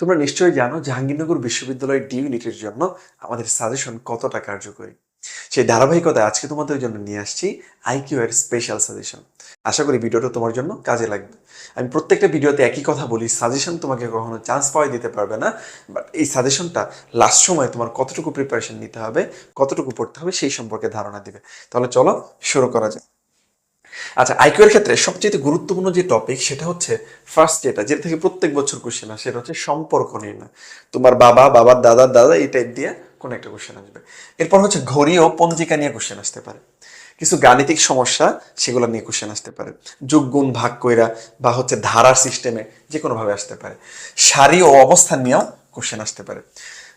তোমরা নিশ্চয়ই জানো জাহাঙ্গীরনগর বিশ্ববিদ্যালয়ের ডি ইউনিটের জন্য আমাদের সাজেশন কতটা কার্যকরী। সেই ধারাবাহিকতায় আজকে তোমাদের জন্য নিয়ে আসছি আইকিউ এর স্পেশাল সাজেশন আশা করি ভিডিওটা তোমার জন্য কাজে লাগবে। আমি প্রত্যেকটা ভিডিওতে একই কথা বলি সাজেশন তোমাকে কখনো চান্স পাওয়া দিতে পারবে না বাট এই সাজেশনটা লাস্ট সময় তোমার কতটুকু প্রিপারেশন নিতে হবে, কতটুকু পড়তে হবে সেই সম্পর্কে ধারণা দিবে। তাহলে চলো শুরু করা যাক। আচ্ছা আইকিউ এর ক্ষেত্রে সবচেয়ে গুরুত্বপূর্ণ যে টপিক সেটা হচ্ছে ফার্স্ট যেটা যেটা থেকে প্রত্যেক বছর কোশ্চেন আসে, সেটা হচ্ছে সম্পর্ক নির্ণয়। তোমার বাবা বাবার দাদার দাদা এই টাইপ দিয়ে কোন একটা কোশ্চেন আসবে। এরপর হচ্ছে ঘড়ি ও পঞ্জিকা নিয়ে কোশ্চেন আসতে পারে। কিছু গাণিতিক সমস্যা, সেগুলো নিয়ে কোশ্চেন আসতে পারে। যোগ গুণ ভাগ কইরা বা হচ্ছে ধারার সিস্টেমে যে কোনোভাবে আসতে পারে। সারি ও অবস্থান নিয়েও কোশ্চেন আসতে পারে।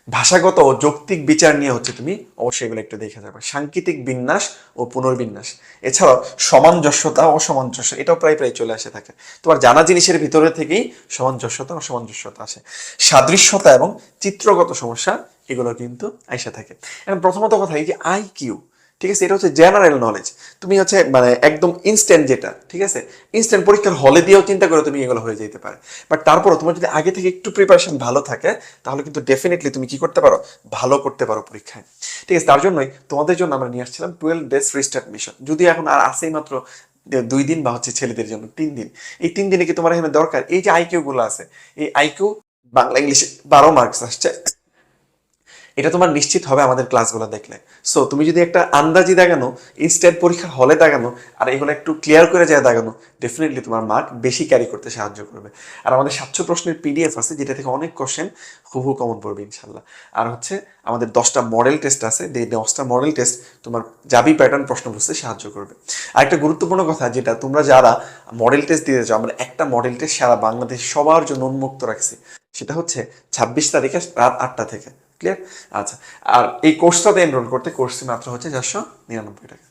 ভাষাগত ও যৌক্তিক বিচার নিয়ে হচ্ছে তুমি অবশ্যই এগুলো একটু দেখে যাবে সাংকেতিক বিন্যাস ও পুনর্বিন্যাস। এছাড়াও সামঞ্জস্যতা ও সামঞ্জস্য এটাও প্রায় প্রায় চলে আসে থাকে। তোমার জানা জিনিসের ভিতরে থেকেই সামঞ্জস্যতা ও সামঞ্জস্যতা আসে। সাদৃশ্যতা এবং চিত্রগত সমস্যা, এগুলো কিন্তু আইসা থাকে। এখন প্রথমত কথা এই যে আই কিউ ঠিক আছে? এটা হচ্ছে জেনারেল নলেজ তুমি হচ্ছে মানে একদম ইনস্ট্যান্ট যেটা, ঠিক আছে? ইনস্ট্যান্ট পরীক্ষার হলে দিয়েও চিন্তা করে তুমি এগুলো হয়ে যেতে পারে। বাট তারপরও তোমার যদি আগে থেকে একটু প্রিপারেশন ভালো থাকে, তাহলে কিন্তু ডেফিনেটলি তুমি কি করতে পারো? ভালো করতে পারো পরীক্ষায়। ঠিক আছে? তার জন্যই তোমাদের জন্য আমরা নিয়ে আসছিলাম টুয়েলভ ডেজ রিস্টার্ট মিশন যদি এখন আর আসেই মাত্র দুই দিন বা হচ্ছে ছেলেদের জন্য তিন দিন। এই তিন দিনে কি তোমার এখানে দরকার? এই যে আইকিউ গুলো আছে, এই আইকিউ বাংলা, ইংলিশে বারো মার্কস আসছে। এটা তোমার নিশ্চিত হবে আমাদের ক্লাসগুলো দেখলে। সো তুমি যদি একটা আন্দাজি দাগানো ইনস্ট্যান্ট পরীক্ষার হলে দাগানো, আর এগুলো একটু ক্লিয়ার করে যায় দাগানো ডেফিনেটলি তোমার মার্ক বেশি ক্যারি করতে সাহায্য করবে। আর আমাদের সাতশো প্রশ্নের পিডিএফ আছে, যেটা থেকে অনেক কোশ্চেন হুবহু কমন পড়বে ইনশাল্লাহ আর হচ্ছে, আমাদের দশটা মডেল টেস্ট আছে, যে দশটা মডেল টেস্ট তোমার যাবি প্যাটার্ন প্রশ্ন বুঝতে সাহায্য করবে। আর একটা গুরুত্বপূর্ণ কথা, যেটা তোমরা যারা মডেল টেস্ট দিতে চাও, আমরা একটা মডেল টেস্ট সারা বাংলাদেশ সবার জন্য উন্মুক্ত রাখছি, সেটা হচ্ছে ছাব্বিশ তারিখে রাত আটটা থেকে। ক্লিয়ার আচ্ছা আর এই কোর্সটাতে এনরোল করতে কোর্সটি মাত্র হচ্ছে চারশো নিরানব্বই টাকা।